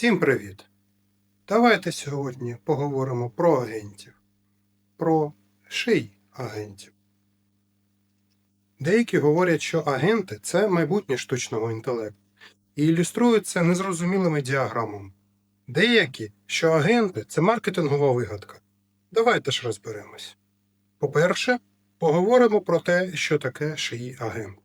Всім привіт! Давайте сьогодні поговоримо про агентів, про ший агентів. Деякі говорять, що агенти це майбутнє штучного інтелекту і ілюструють це незрозумілими діаграмами. Деякі, що агенти це маркетингова вигадка. Давайте ж розберемось. По-перше, поговоримо про те, що таке шиї агент.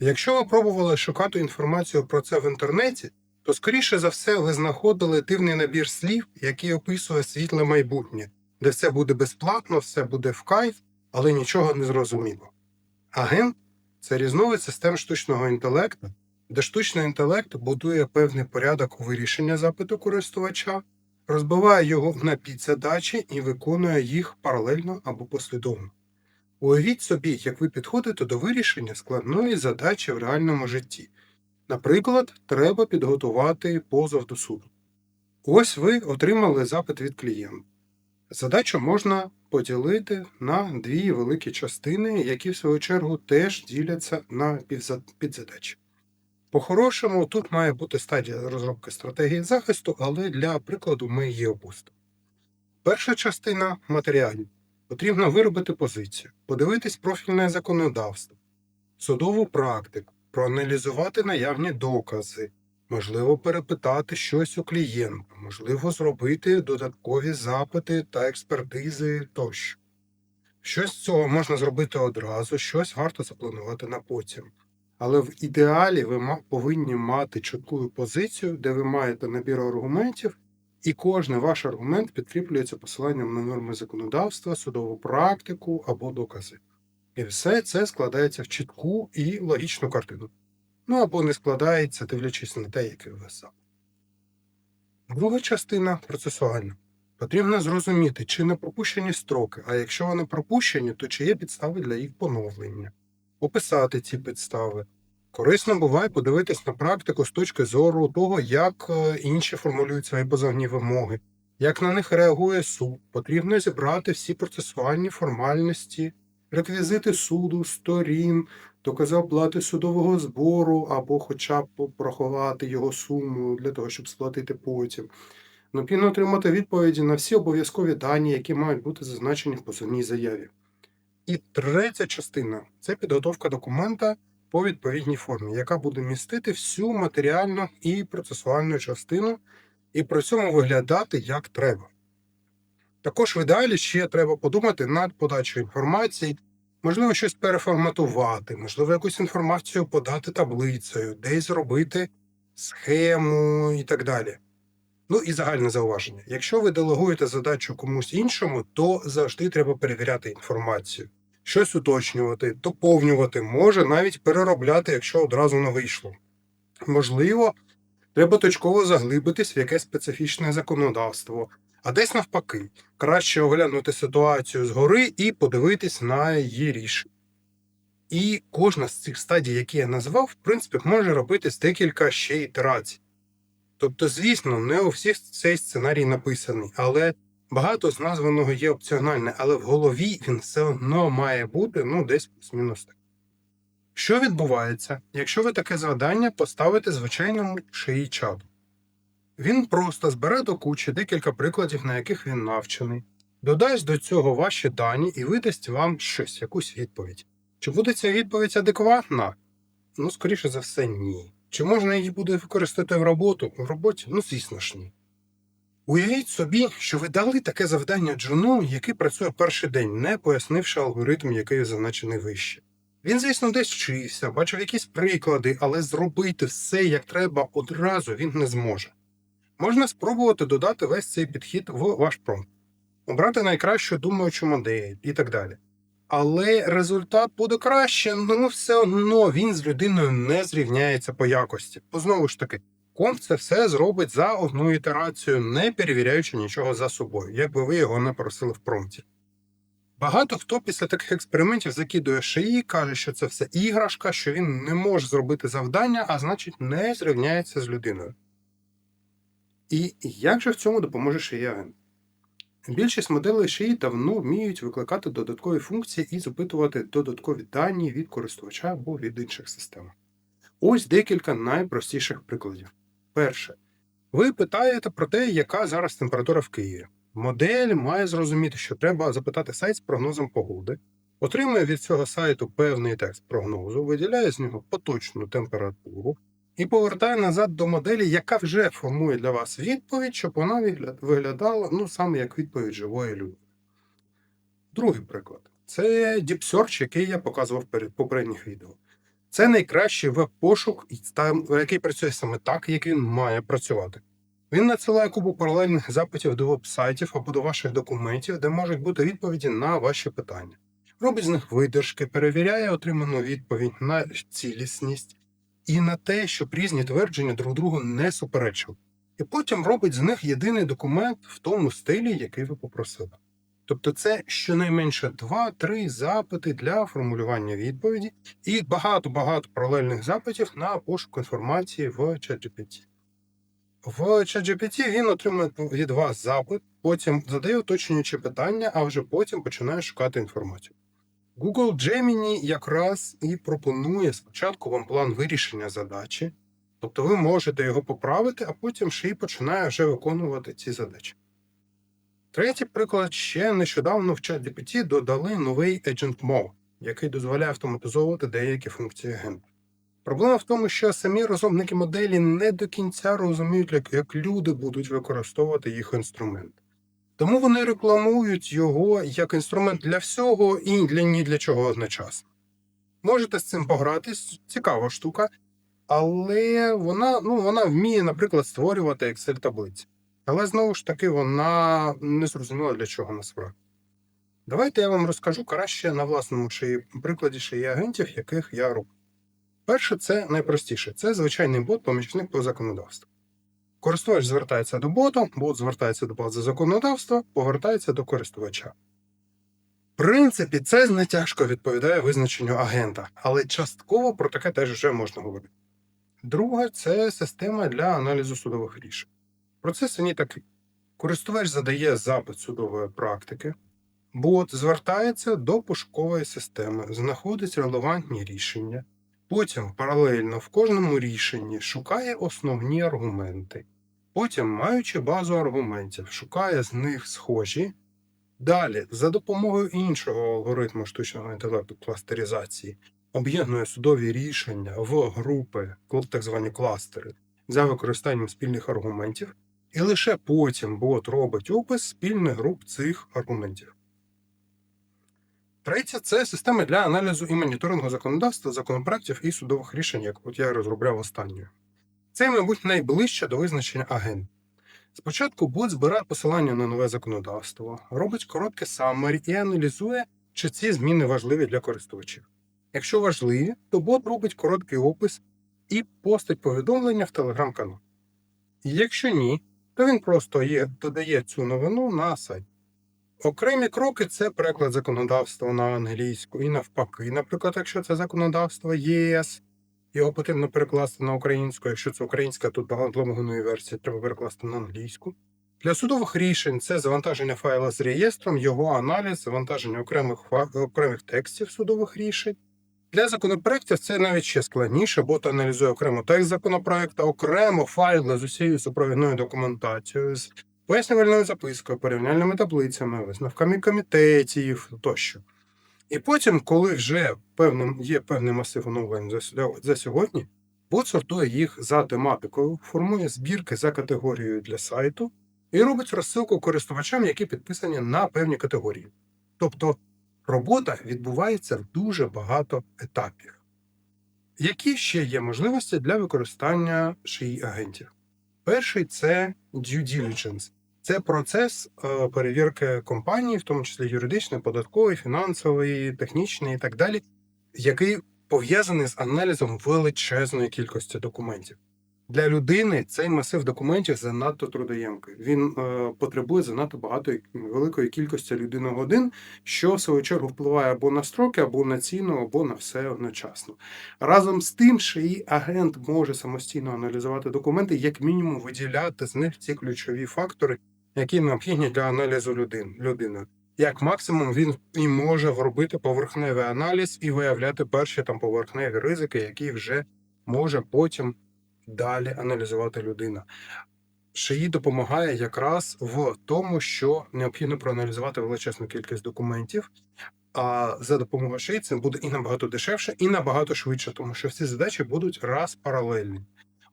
Якщо ви пробували шукати інформацію про це в інтернеті, то скоріше за все ви знаходили дивний набір слів, який описує світле майбутнє, де все буде безплатно, все буде в кайф, але нічого не зрозуміло. Агент це різновид систем штучного інтелекту, де штучний інтелект будує певний порядок вирішення запиту користувача, розбиває його на підзадачі і виконує їх паралельно або послідовно. Уявіть собі, як ви підходите до вирішення складної задачі в реальному житті. Наприклад, треба підготувати позов до суду. Ось ви отримали запит від клієнта. Задачу можна поділити на дві великі частини, які в свою чергу теж діляться на підзадачі. По-хорошому, тут має бути стадія розробки стратегії захисту, але для прикладу ми її опустимо. Перша частина матеріалів. Потрібно виробити позицію, подивитись профільне законодавство, судову практику, проаналізувати наявні докази, можливо, перепитати щось у клієнта, можливо, зробити додаткові запити та експертизи тощо. Щось з цього можна зробити одразу, щось варто запланувати на потім. Але в ідеалі ви повинні мати чітку позицію, де ви маєте набір аргументів, і кожен ваш аргумент підкріплюється посиланням на норми законодавства, судову практику або докази. І все це складається в чітку і логічну картину. Ну або не складається, дивлячись на те, який ви сам. Друга частина процесуальна. Потрібно зрозуміти, чи не пропущені строки, а якщо вони пропущені, то чи є підстави для їх поновлення, описати ці підстави. Корисно буває подивитись на практику з точки зору того, як е, інші формулюють свої позовні вимоги, як на них реагує суд. Потрібно зібрати всі процесуальні формальності реквізити суду, сторін, докази оплати судового збору або хоча б порахувати його суму для того, щоб сплатити потім. Необхідно отримати відповіді на всі обов'язкові дані, які мають бути зазначені в позовній заяві. І третя частина це підготовка документа по відповідній формі, яка буде містити всю матеріальну і процесуальну частину, і при цьому виглядати як треба. Також в ідеалі ще треба подумати над подачою інформації, можливо, щось переформатувати, можливо, якусь інформацію подати таблицею, десь зробити схему і так далі. Ну і загальне зауваження. Якщо ви делегуєте задачу комусь іншому, то завжди треба перевіряти інформацію, щось уточнювати, доповнювати, може навіть переробляти, якщо одразу не вийшло. Можливо, треба точково заглибитись в якесь специфічне законодавство. А десь навпаки, краще оглянути ситуацію згори і подивитись на її рішення. І кожна з цих стадій, які я назвав, в принципі, може робитись декілька ще ітерацій. Тобто, звісно, не у всіх цей сценарій написаний, але багато з названого є опціональне, але в голові він все одно має бути ну, десь плюс-мінус так. Що відбувається, якщо ви таке завдання поставите звичайному шиї чату? Він просто збере до кучі декілька прикладів, на яких він навчений, додасть до цього ваші дані і видасть вам щось, якусь відповідь. Чи буде ця відповідь адекватна? Ну, скоріше за все, ні. Чи можна її буде використати в роботу? В роботі? Ну, звісно ж ні. Уявіть собі, що ви дали таке завдання Джуну, який працює перший день, не пояснивши алгоритм, який зазначений вище. Він, звісно, десь вчився, бачив якісь приклади, але зробити все як треба одразу він не зможе. Можна спробувати додати весь цей підхід в ваш промпт, обрати найкращу думаючу модель і так далі. Але результат буде краще, ну все одно він з людиною не зрівняється по якості. Бо знову ж таки, комп це все зробить за одну ітерацію, не перевіряючи нічого за собою, якби ви його не просили в промпті. Багато хто після таких експериментів закидує шиї, каже, що це все іграшка, що він не може зробити завдання, а значить не зрівняється з людиною. І як же в цьому допоможе шиягент? Більшість моделей шиї давно вміють викликати додаткові функції і запитувати додаткові дані від користувача або від інших систем. Ось декілька найпростіших прикладів. Перше. Ви питаєте про те, яка зараз температура в Києві. Модель має зрозуміти, що треба запитати сайт з прогнозом погоди, отримує від цього сайту певний текст прогнозу, виділяє з нього поточну температуру і повертає назад до моделі, яка вже формує для вас відповідь, щоб вона виглядала ну, саме як відповідь живої людини. Другий приклад це Deep Search, який я показував перед попередніх відео. Це найкращий веб-пошук, який працює саме так, як він має працювати. Він надсилає купу паралельних запитів до веб-сайтів або до ваших документів, де можуть бути відповіді на ваші питання. Робить з них видержки, перевіряє отриману відповідь на цілісність і на те, щоб різні твердження друг другу не суперечили. І потім робить з них єдиний документ в тому стилі, який ви попросили. Тобто це щонайменше 2-3 запити для формулювання відповіді і багато-багато паралельних запитів на пошук інформації в ChatGPT. В ChatGPT він отримує від вас запит, потім задає уточнюючі питання, а вже потім починає шукати інформацію. Google Gemini якраз і пропонує спочатку вам план вирішення задачі, тобто ви можете його поправити, а потім ще й починає вже виконувати ці задачі. Третій приклад ще нещодавно в ChatGPT додали новий Agent Mode, який дозволяє автоматизовувати деякі функції агента. Проблема в тому, що самі розробники моделі не до кінця розуміють, як, люди будуть використовувати їх інструмент. Тому вони рекламують його як інструмент для всього і для ні для чого одночасно. Можете з цим погратись, цікава штука, але вона, ну, вона вміє, наприклад, створювати Excel таблиці. Але знову ж таки, вона не зрозуміла для чого насправді. Давайте я вам розкажу краще на власному шиї, прикладі шиї агентів, яких я роблю. Перше, це найпростіше це звичайний бот-помічник по законодавству. Користувач звертається до бота, бот звертається до бази законодавства, повертається до користувача. В принципі, це не тяжко відповідає визначенню агента, але частково про таке теж вже можна говорити. Друге, це система для аналізу судових рішень. Процес у ній такий: користувач задає запит судової практики, бот звертається до пошукової системи, знаходить релевантні рішення. Потім паралельно в кожному рішенні шукає основні аргументи. Потім, маючи базу аргументів, шукає з них схожі. Далі, за допомогою іншого алгоритму штучного інтелекту кластеризації, об'єднує судові рішення в групи, так звані кластери, за використанням спільних аргументів, і лише потім бот робить опис спільних груп цих аргументів. Третє це система для аналізу і моніторингу законодавства, законопроектів і судових рішень, як от я розробляв останньою. Це, мабуть, найближче до визначення агент. Спочатку бот збирає посилання на нове законодавство, робить коротке summary і аналізує, чи ці зміни важливі для користувачів. Якщо важливі, то бот робить короткий опис і постить повідомлення в телеграм-канал. Якщо ні, то він просто є, додає цю новину на сайт. Окремі кроки це переклад законодавства на англійську і навпаки. Наприклад, якщо це законодавство ЄС, його потрібно перекласти на українську. Якщо це українська, то багатомовної версії треба перекласти на англійську. Для судових рішень це завантаження файла з реєстром, його аналіз, завантаження окремих окремих текстів судових рішень. Для законопроєктів це навіть ще складніше, бо аналізує окремо текст законопроекту, окремо файли з усією супровідною документацією, з пояснювальною запискою, порівняльними таблицями, висновками комітетів тощо. І потім, коли вже певним, є певний масив оновлень за, за сьогодні, бот сортує їх за тематикою, формує збірки за категорією для сайту і робить розсилку користувачам, які підписані на певні категорії. Тобто робота відбувається в дуже багато етапів. Які ще є можливості для використання шиї агентів? Перший це due diligence. Це процес е, перевірки компанії, в тому числі юридичний, податковий, фінансовий, технічний і так далі, який пов'язаний з аналізом величезної кількості документів. Для людини цей масив документів занадто трудоємкий. Він е, потребує занадто багатої великої кількості людиногодин, що в свою чергу впливає або на строки, або на ціну, або на все одночасно. Разом з тим, що і агент може самостійно аналізувати документи, як мінімум виділяти з них ці ключові фактори, які необхідні для аналізу людин, людини. Як максимум він і може робити поверхневий аналіз і виявляти перші там поверхневі ризики, які вже може потім далі аналізувати людина. ШИІ допомагає якраз в тому, що необхідно проаналізувати величезну кількість документів. А за допомогою ШИІ це буде і набагато дешевше, і набагато швидше, тому що всі задачі будуть раз паралельні.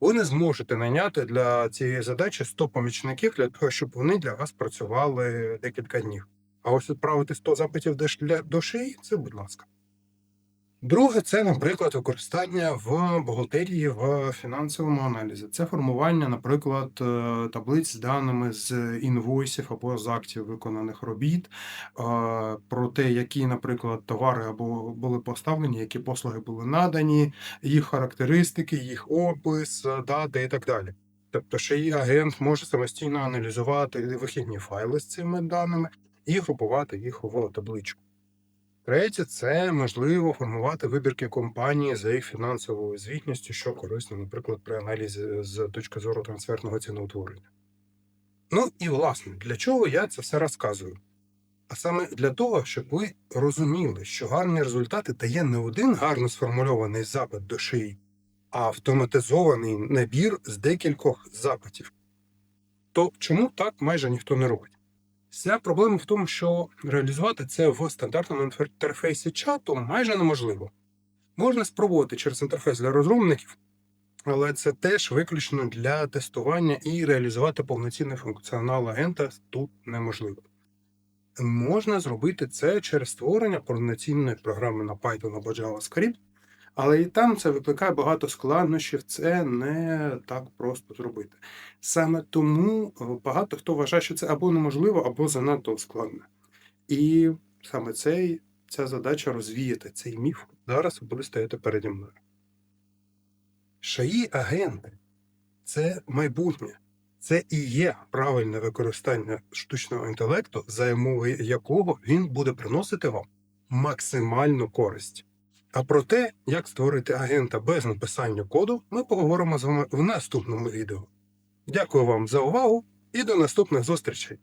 Ви не зможете найняти для цієї задачі 100 помічників для того, щоб вони для вас працювали декілька днів. А ось відправити 100 запитів до ш- для- до ШИІ – це будь ласка. Друге, це, наприклад, використання в бухгалтерії в фінансовому аналізі. Це формування, наприклад, е, таблиць з даними з інвойсів або з актів виконаних робіт, е, про те, які, наприклад, товари або були поставлені, які послуги були надані, їх характеристики, їх опис, е, дати і так далі. Тобто, ще і агент може самостійно аналізувати вихідні файли з цими даними і групувати їх в табличку. Третє, це можливо формувати вибірки компанії за їх фінансовою звітністю, що корисно, наприклад, при аналізі з точки зору трансферного ціноутворення. Ну і власне, для чого я це все розказую? А саме для того, щоб ви розуміли, що гарні результати дає не один гарно сформульований запит до шиї, а автоматизований набір з декількох запитів. То чому так майже ніхто не робить? Вся проблема в тому, що реалізувати це в стандартному інтерфейсі чату майже неможливо. Можна спробувати через інтерфейс для розробників, але це теж виключно для тестування і реалізувати повноцінний функціонал агента тут неможливо. Можна зробити це через створення повноцінної програми на Python або JavaScript, але і там це викликає багато складнощів, це не так просто зробити. Саме тому е, багато хто вважає, що це або неможливо, або занадто складно. І саме цей, ця задача розвіяти цей міф зараз буде стояти переді мною. шаї агенти це майбутнє. Це і є правильне використання штучного інтелекту, за умови якого він буде приносити вам максимальну користь. А про те, як створити агента без написання коду, ми поговоримо з вами в наступному відео. Дякую вам за увагу і до наступних зустрічей!